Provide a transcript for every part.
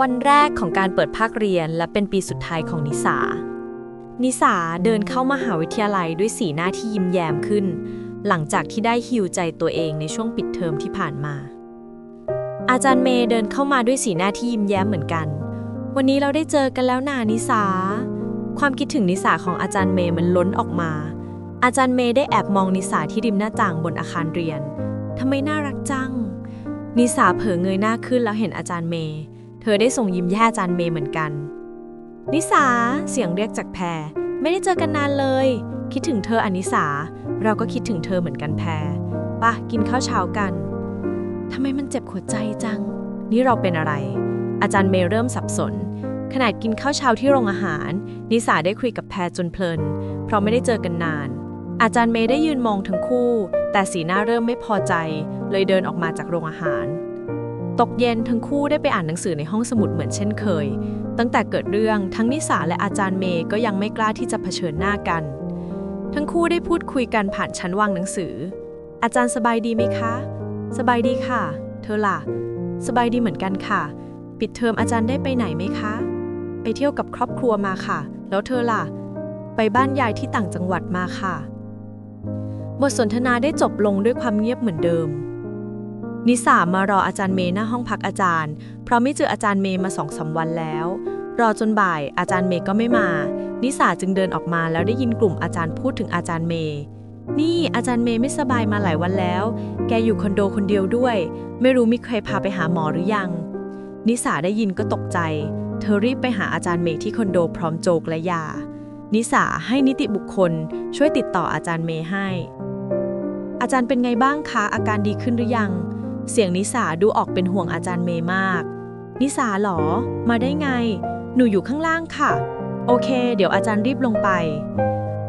วันแรกของการเปิดภาคเรียนและเป็นปีสุดท้ายของนิสา นิสาเดินเข้ามหาวิทยาลัยด้วยสีหน้าที่ยิ้มแย้มขึ้น หลังจากที่ได้ฮิวใจตัวเองในช่วงปิดเทอมที่ผ่านมา อาจารย์เมย์เดินเข้ามาด้วยสีหน้าที่ยิ้มแย้มเหมือนกัน วันนี้เราได้เจอกันแล้วนานิสา ความคิดถึงนิสาของอาจารย์เมย์มันล้นออกมา อาจารย์เมย์ได้แอบมองนิสาที่ริมหน้าต่างบนอาคารเรียนทำไมน่ารักจัง นิสาเผลอเงยหน้าขึ้นแล้วเห็นอาจารย์เมย์ อได้ส่งยิ้มแย่อาจารย์เมย์เหมือนกัน นิสา เสียงเรียกจากแพร ไม่ได้เจอกันนานเลย คิดถึงเธออนิสา เราก็คิดถึงเธอเหมือนกันแพรปะกินข้าวเช้ากันทำไมมันเจ็บหัวใจจัง นี่เราเป็นอะไร อาจารย์เมย์เริ่มสับสน ขนาดกินข้าวเช้าที่โรงอาหาร นิสาได้คุยกับแพรจนเพลิน เพราะไม่ได้เจอกันนาน อาจารย์เมย์ได้ยืนมองทั้งคู่ แต่สีหน้าเริ่มไม่พอใจ เลยเดินออกมาจากโรงอาหาร ตกเย็นทั้งคู่ได้ไปอ่านหนังสือในห้องสมุดเหมือนเช่นเคย ตั้งแต่เกิดเรื่องทั้งนิสาและอาจารย์เมย์ก็ยังไม่กล้าที่จะเผชิญหน้ากัน ทั้งคู่ได้พูดคุยกันผ่านชั้นวางหนังสือ อาจารย์สบายดีไหมคะ สบายดีค่ะ เธอล่ะ สบายดีเหมือนกันค่ะ ปิดเทอมอาจารย์ได้ไปไหนไหมคะ ไปเที่ยวกับครอบครัวมาค่ะ แล้วเธอล่ะ ไปบ้านยายที่ต่างจังหวัดมาค่ะ บทสนทนาได้จบลงด้วยความเงียบเหมือนเดิม นิสามารออาจารย์เมย์หน้าห้องพักอาจารย์ เพราะไม่เจออาจารย์เมย์มาสองสาวันแล้ว รอจนบ่ายอาจารย์เมย์ก็ไม่มา นิสาจึงเดินออกมาแล้วได้ยินกลุ่มอาจารย์พูดถึงอาจารย์เมย์ นี่อาจารย์เมย์ไม่สบายมาหลายวันแล้ว แกอยู่คอนโดคนเดียวด้วย ไม่รู้มีใครพาไปหาหมอหรือยัง นิสาได้ยินก็ตกใจ เธอรีบไปหาอาจารย์เมย์ที่คอนโดพร้อมโจกและยา นิสาให้นิติบุคคล ช่วยติดต่ออาจารย์เมย์ให้ อาจารย์เป็นไงบ้างคะ อาการดีขึ้นหรือยัง เสียงนิสาดูออกเป็นห่วงอาจารย์เมย์มาก นิสาหรอ มาได้ไง หนูอยู่ข้างล่างค่ะ โอเค เดี๋ยวอาจารย์รีบลงไป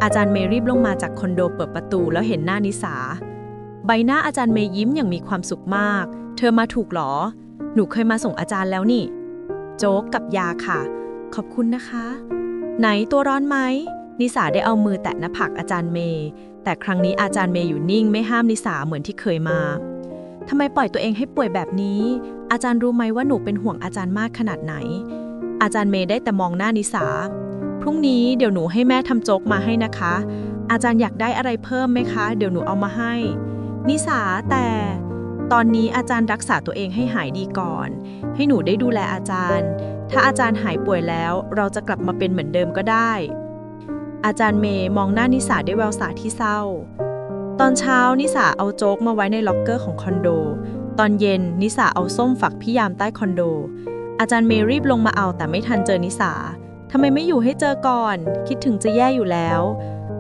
อาจารย์เมย์รีบลงมาจากคอนโดเปิดประตูแล้วเห็นหน้านิสา ใบหน้าอาจารย์เมย์ยิ้มอย่างมีความสุขมาก เธอมาถูกหรอ หนูเคยมาส่งอาจารย์แล้วนี่ โจ๊กกับยาค่ะ ขอบคุณนะคะ ไหนตัวร้อนไหม นิสาได้เอามือแตะหน้าผากอาจารย์เมย์ แต่ครั้งนี้อาจารย์เมย์อยู่นิ่งไม่ห้ามนิสาเหมือนที่เคยมา ทำไมปล่อยตัวเองให้ป่วยแบบนี้ อาจารย์รู้ไหมว่าหนูเป็นห่วงอาจารย์มากขนาดไหน อาจารย์เมย์ได้แต่มองหน้านิสา พรุ่งนี้เดี๋ยวหนูให้แม่ทำโจ๊กมาให้นะคะ อาจารย์อยากได้อะไรเพิ่มไหมคะ เดี๋ยวหนูเอามาให้ นิสาแต่ ตอนนี้อาจารย์รักษาตัวเองให้หายดีก่อน ให้หนูได้ดูแลอาจารย์ ถ้าอาจารย์หายป่วยแล้ว เราจะกลับมาเป็นเหมือนเดิมก็ได้ อาจารย์เมย์มองหน้านิสาด้วยแววสาที่เศร้า ตอนเช้านิสาเอาโจ๊กมาไว้ในล็อกเกอร์ของคอนโด ตอนเย็นนิสาเอาส้มฝักพี่ยามใต้คอนโด อาจารย์เมย์รีบลงมาเอาแต่ไม่ทันเจอนิสาทำไมไม่อยู่ให้เจอก่อน คิดถึงจะแย่อยู่แล้ว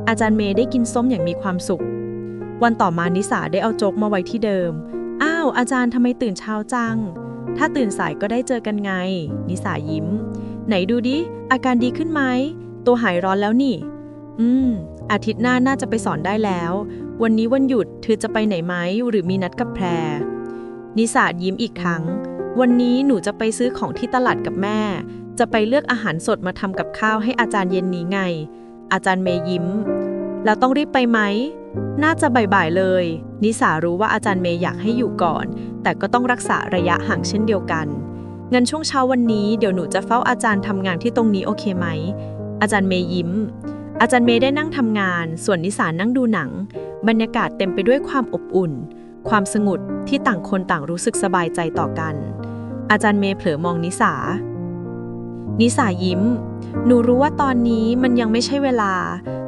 อาจารย์เมย์ได้กินส้มอย่างมีความสุข วันต่อมานิสาได้เอาโจ๊กมาไว้ที่เดิม อ้าวอาจารย์ทำไมตื่นเช้าจัง ถ้าตื่นสายก็ได้เจอกันไง นิสายิ้ม ไหนดูดิ อาการดีขึ้นไหม ตัวหายร้อนแล้วนี่ อืม อาทิตย์หน้าน่าจะไปสอนได้แล้ว วันนี้วันหยุดเธอจะไปไหนไหมหรือมีนัดกับแพร นิสายิ้มอีกครั้ง วันนี้หนูจะไปซื้อของที่ตลาดกับแม่ จะไปเลือกอาหารสดมาทำกับข้าวให้อาจารย์เย็นนี้ไง อาจารย์เมย์ยิ้ม แล้วต้องรีบไปไหม น่าจะบ่ายๆเลย นิสารู้ว่าอาจารย์เมย์อยากให้อยู่ก่อน แต่ก็ต้องรักษาระยะห่างเช่นเดียวกันงั้นช่วงเช้าวันนี้เดี๋ยวหนูจะเฝ้าอาจารย์ทำงานที่ตรงนี้โอเคไหม อาจารย์เมย์ยิ้ม อาจารย์เมย์ได้นั่งทำงาน ส่วนนิสานั่งดูหนัง บรรยากาศเต็มไปด้วยความอบอุ่น ความสงบที่ต่างคนต่างรู้สึกสบายใจต่อกัน อาจารย์เมย์เผลอมองนิสา นิสายิ้ม หนูรู้ว่าตอนนี้มันยังไม่ใช่เวลา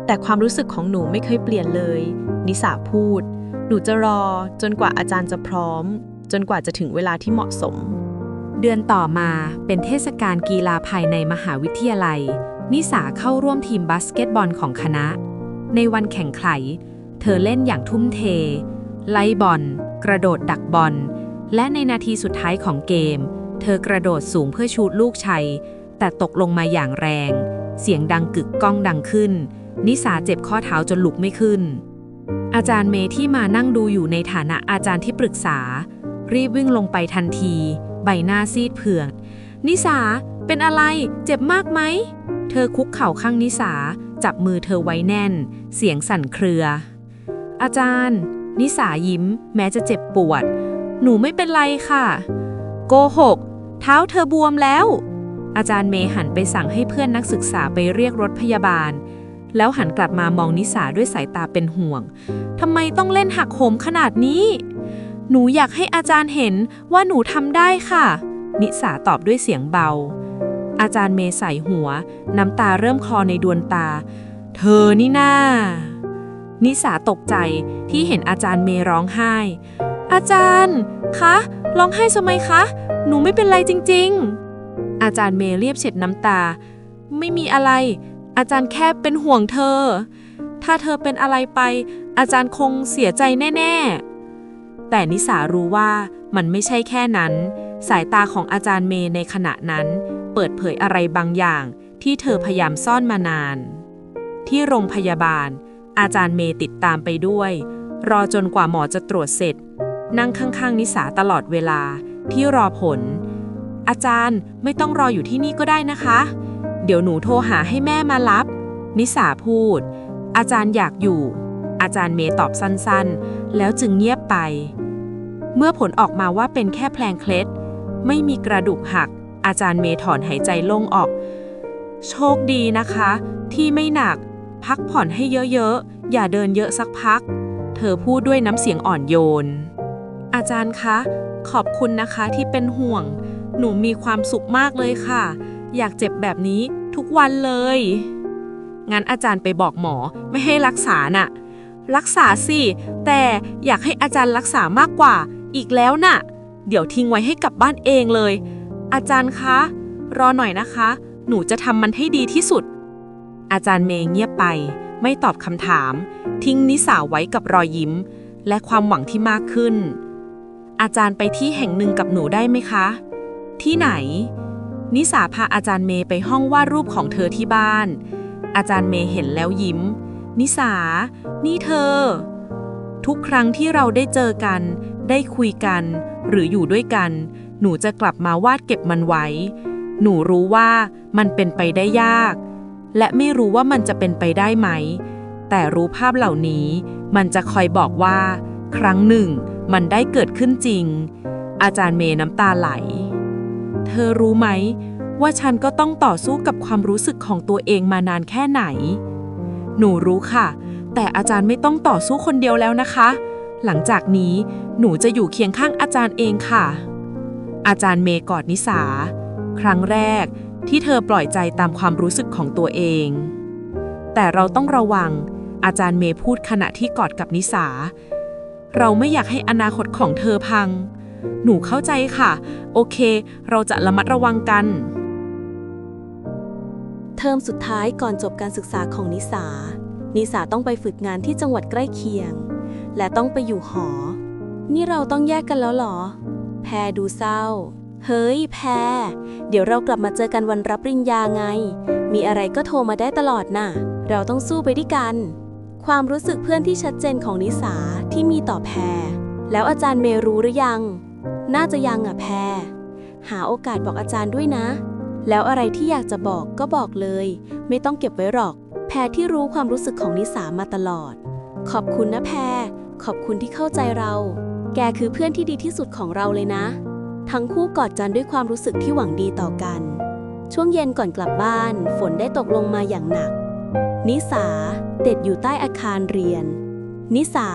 แต่ความรู้สึกของหนูไม่เคยเปลี่ยนเลย นิสาพูด หนูจะรอ จนกว่าอาจารย์จะพร้อม จนกว่าจะถึงเวลาที่เหมาะสม เดือนต่อมาเป็นเทศกาลกีฬาภายในมหาวิทยาลัย นิสาเข้าร่วมทีมบาสเกตบอลของคณะ ในวันแข่งขัน เธอเล่นอย่างทุ่มเท ไล่บอล กระโดดดักบอล และในนาทีสุดท้ายของเกม เธอกระโดดสูงเพื่อชูดลูกชัย แต่ตกลงมาอย่างแรง เสียงดังกึกก้องดังขึ้น นิสาเจ็บข้อเท้าจนลุกไม่ขึ้น อาจารย์เมที่มานั่งดูอยู่ในฐานะอาจารย์ที่ปรึกษา รีบวิ่งลงไปทันที ใบหน้าซีดเผือกนิสาเป็นอะไรเจ็บมากไหม เธอคุกเข่าข้างนิสา จับมือเธอไว้แน่น เสียงสั่นเครือ อาจารย์ นิสายิ้ม แม้จะเจ็บปวด หนูไม่เป็นไรค่ะ โกหก เท้าเธอบวมแล้ว อาจารย์เมย์หันไปสั่งให้เพื่อนนักศึกษาไปเรียกรถพยาบาล แล้วหันกลับมามองนิสาด้วยสายตาเป็นห่วงทำไมต้องเล่นหักโหมขนาดนี้ หนูอยากให้อาจารย์เห็นว่าหนูทำได้ค่ะ นิสาตอบด้วยเสียงเบา อาจารย์เมย์ใส่หัว น้ำตาเริ่มคลอในดวงตา เธอนี่นา นิสาตกใจที่เห็นอาจารย์เมย์ร้องไห้ อาจารย์คะร้องไห้ทำไมคะ หนูไม่เป็นไรจริง ๆ อาจารย์เมย์เรียบเช็ดน้ำตา ไม่มีอะไร อาจารย์แค่เป็นห่วงเธอ ถ้าเธอเป็นอะไรไป อาจารย์คงเสียใจแน่ ๆ แต่นิสารู้ว่ามันไม่ใช่แค่นั้น สายตาของอาจารย์เมย์ในขณะนั้น เปิดเผยอะไรบางอย่างที่เธอพยายามซ่อนมานาน ที่โรงพยาบาล อาจารย์เมย์ติดตามไปด้วย รอจนกว่าหมอจะตรวจเสร็จ นั่งข้างๆ นิสาตลอดเวลาที่รอผล อาจารย์ไม่ต้องรออยู่ที่นี่ก็ได้นะคะ เดี๋ยวหนูโทรหาให้แม่มารับ นิสาพูด อาจารย์อยากอยู่ อาจารย์เมย์ตอบสั้นๆ แล้วจึงเงียบไป เมื่อผลออกมาว่าเป็นแค่แผลงเคล็ด ไม่มีกระดูกหัก อาจารย์เมย์ถอนหายใจโล่งออก โชคดีนะคะ ที่ไม่หนัก พักผ่อนให้เยอะๆ อย่าเดินเยอะสักพัก เธอพูดด้วยน้ำเสียงอ่อนโยน อาจารย์คะ ขอบคุณนะคะที่เป็นห่วง หนูมีความสุขมากเลยค่ะ อยากเจ็บแบบนี้ทุกวันเลย งั้นอาจารย์ไปบอกหมอไม่ให้รักษาน่ะ รักษาสิ แต่อยากให้อาจารย์รักษามากกว่า อีกแล้วน่ะ เดี๋ยวทิ้งไว้ให้กลับบ้านเองเลย อาจารย์คะ รอหน่อยนะคะ หนูจะทำมันให้ดีที่สุด อาจารย์เมย์เงียบไป ไม่ตอบคำถาม ทิ้งนิสาไว้กับรอยยิ้ม และความหวังที่มากขึ้น อาจารย์ไปที่แห่งหนึ่งกับหนูได้ไหมคะ ที่ไหน นิสาพาอาจารย์เมย์ไปห้องวาดรูปของเธอที่บ้าน อาจารย์เมย์เห็นแล้วยิ้ม นิสา นี่เธอ ทุกครั้งที่เราได้เจอกัน ได้คุยกัน หรืออยู่ด้วยกัน หนูจะกลับมาวาดเก็บมันไว้ หนูรู้ว่ามันเป็นไปได้ยาก และไม่รู้ว่ามันจะเป็นไปได้ไหม แต่รู้ภาพเหล่านี้มันจะคอยบอกว่า ครั้งหนึ่ง มันได้เกิดขึ้นจริง อาจารย์เมย์น้ำตาไหล เธอรู้ไหม ว่าฉันก็ต้องต่อสู้กับความรู้สึกของตัวเองมานานแค่ไหน หนูรู้ค่ะ แต่อาจารย์ไม่ต้องต่อสู้คนเดียวแล้วนะคะ หลังจากนี้หนูจะอยู่เคียงข้างอาจารย์เองค่ะ อาจารย์เมย์กอดนิสา ครั้งแรก ที่เธอปล่อยใจตามความรู้สึกของตัวเอง แต่เราต้องระวัง อาจารย์เมย์พูดขณะที่กอดกับนิสา เราไม่อยากให้อนาคตของเธอพัง หนูเข้าใจค่ะ โอเค เราจะระมัดระวังกัน เทอมสุดท้ายก่อนจบการศึกษาของนิสา นิสาต้องไปฝึกงานที่จังหวัดใกล้เคียง และต้องไปอยู่หอ นี่เราต้องแยกกันแล้วเหรอ แพรดูเศร้า เฮ้ยแพรเดี๋ยวเรากลับมาเจอกันวันรับปริญญาไง มีอะไรก็โทรมาได้ตลอดน่ะ เราต้องสู้ไปด้วยกัน ความรู้สึกเพื่อนที่ชัดเจนของนิสาที่มีต่อแพรแล้วอาจารย์เมรู้หรือยัง น่าจะยังอะแพรหาโอกาสบอกอาจารย์ด้วยนะ แล้วอะไรที่อยากจะบอกก็บอกเลย ไม่ต้องเก็บไว้หรอก แพรที่รู้ความรู้สึกของนิสามาตลอด ขอบคุณนะแพรขอบคุณที่เข้าใจเรา แกคือเพื่อนที่ดีที่สุดของเราเลยนะ ทั้งคู่กอดกันด้วยความรู้สึกที่หวังดีต่อกัน ช่วงเย็นก่อนกลับบ้าน ฝนได้ตกลงมาอย่างหนัก นิสาเด็ดอยู่ใต้อาคารเรียน นิสา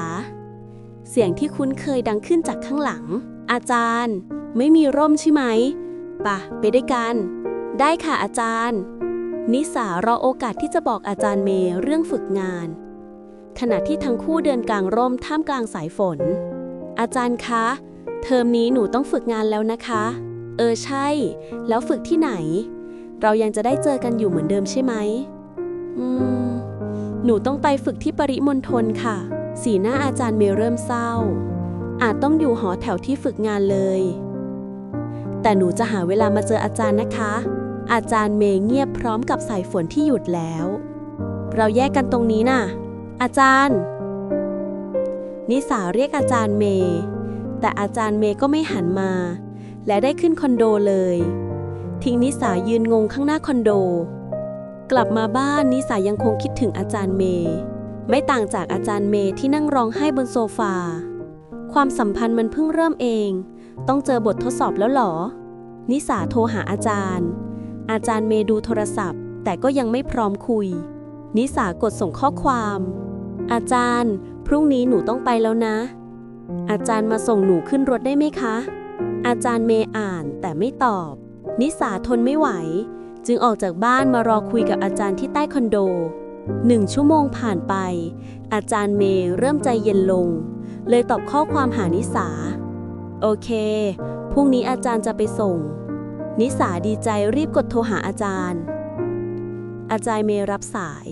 เสียงที่คุ้นเคยดังขึ้นจากข้างหลัง อาจารย์ ไม่มีร่มใช่ไหมปะไปด้วยกัน ได้ค่ะอาจารย์ นิสารอโอกาสที่จะบอกอาจารย์เมย์เรื่องฝึกงาน ขณะที่ทั้งคู่เดินกลางร่มท่ามกลางสายฝน อาจารย์คะ เทอมนี้หนูต้องฝึกงานแล้วนะคะ เออใช่ แล้วฝึกที่ไหน เรายังจะได้เจอกันอยู่เหมือนเดิมใช่ไหม อืม หนูต้องไปฝึกที่ปริมณฑลค่ะ สีหน้าอาจารย์เมย์เริ่มเศร้า อาจต้องอยู่หอแถวที่ฝึกงานเลย แต่หนูจะหาเวลามาเจออาจารย์นะคะ อาจารย์เมย์เงียบพร้อมกับสายฝนที่หยุดแล้ว เราแยกกันตรงนี้น่ะ อาจารย์ นิสาเรียกอาจารย์เมย์ แต่อาจารย์เมย์ก็ไม่หันมา และได้ขึ้นคอนโดเลย ทิ้งนิสายืนงงข้างหน้าคอนโด กลับมาบ้านนิสายังคงคิดถึงอาจารย์เมย์ไม่ต่างจากอาจารย์เมย์ที่นั่งร้องไห้บนโซฟา ความสัมพันธ์มันเพิ่งเริ่มเอง ต้องเจอบททดสอบแล้วหรอ นิสาโทรหาอาจารย์ อาจารย์เมย์ดูโทรศัพท์ แต่ก็ยังไม่พร้อมคุย นิสากดส่งข้อความ อาจารย์ พรุ่งนี้หนูต้องไปแล้วนะ อาจารย์มาส่งหนูขึ้นรถได้ไหมคะ อาจารย์เมย์อ่านแต่ไม่ตอบ นิสาทนไม่ไหว จึงออกจากบ้านมารอคุยกับอาจารย์ที่ใต้คอนโดหนึ่งชั่วโมงผ่านไป อาจารย์เมย์เริ่มใจเย็นลง เลยตอบข้อความหานิสา โอเค พรุ่งนี้อาจารย์จะไปส่ง นิสาดีใจรีบกดโทรหาอาจารย์ อาจารย์เมย์รับสาย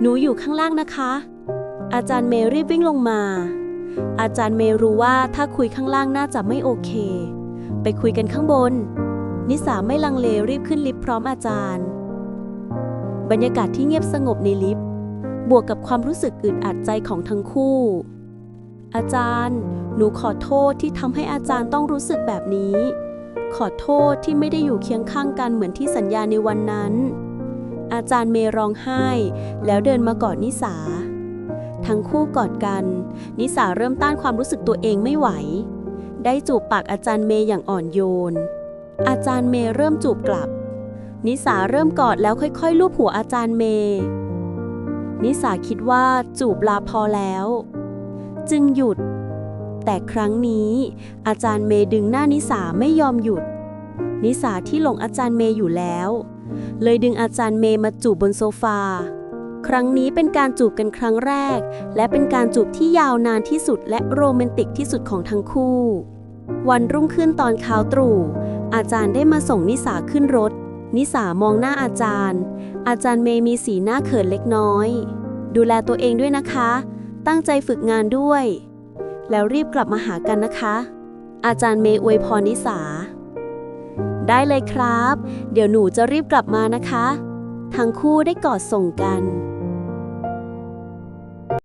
หนูอยู่ข้างล่างนะคะ อาจารย์เมย์รีบวิ่งลงมา อาจารย์เมย์รู้ว่าถ้าคุยข้างล่างน่าจะไม่โอเค ไปคุยกันข้างบน นิสาไม่ลังเลรีบขึ้นลิฟต์พร้อมอาจารย์ บรรยากาศที่เงียบสงบในลิฟต์ บวกกับความรู้สึกอึดอัดใจของทั้งคู่ อาจารย์ หนูขอโทษที่ทำให้อาจารย์ต้องรู้สึกแบบนี้ ขอโทษที่ไม่ได้อยู่เคียงข้างกันเหมือนที่สัญญาในวันนั้น อาจารย์เมย์ร้องไห้ แล้วเดินมากอดนิสา ทั้งคู่กอดกัน นิสาเริ่มต้านความรู้สึกตัวเองไม่ไหว ได้จูบปากอาจารย์เมย์อย่างอ่อนโยน อาจารย์เมย์เริ่มจูบกลับ นิสาเริ่มกอดแล้วค่อยๆลูบหัวอาจารย์เมย์นิสาคิดว่าจูบลาพอแล้ว จึงหยุด แต่ครั้งนี้ อาจารย์เมย์ดึงหน้านิสาไม่ยอมหยุด นิสาที่หลงอาจารย์เมย์อยู่แล้ว เลยดึงอาจารย์เมย์มาจูบบนโซฟา ครั้งนี้เป็นการจูบกันครั้งแรก และเป็นการจูบที่ยาวนานที่สุดและโรแมนติกที่สุดของทั้งคู่ วันรุ่งขึ้นตอนเช้าตรู่ อาจารย์ได้มาส่งนิสาขึ้นรถ นิสามองหน้าอาจารย์ อาจารย์เมย์มีสีหน้าเขินเล็กน้อย ดูแลตัวเองด้วยนะคะ ตั้งใจฝึกงานด้วย แล้วรีบกลับมาหากันนะคะ อาจารย์เมย์อวยพรนิสา ได้เลยครับ เดี๋ยวหนูจะรีบกลับมานะคะทั้งคู่ได้กอดส่งกัน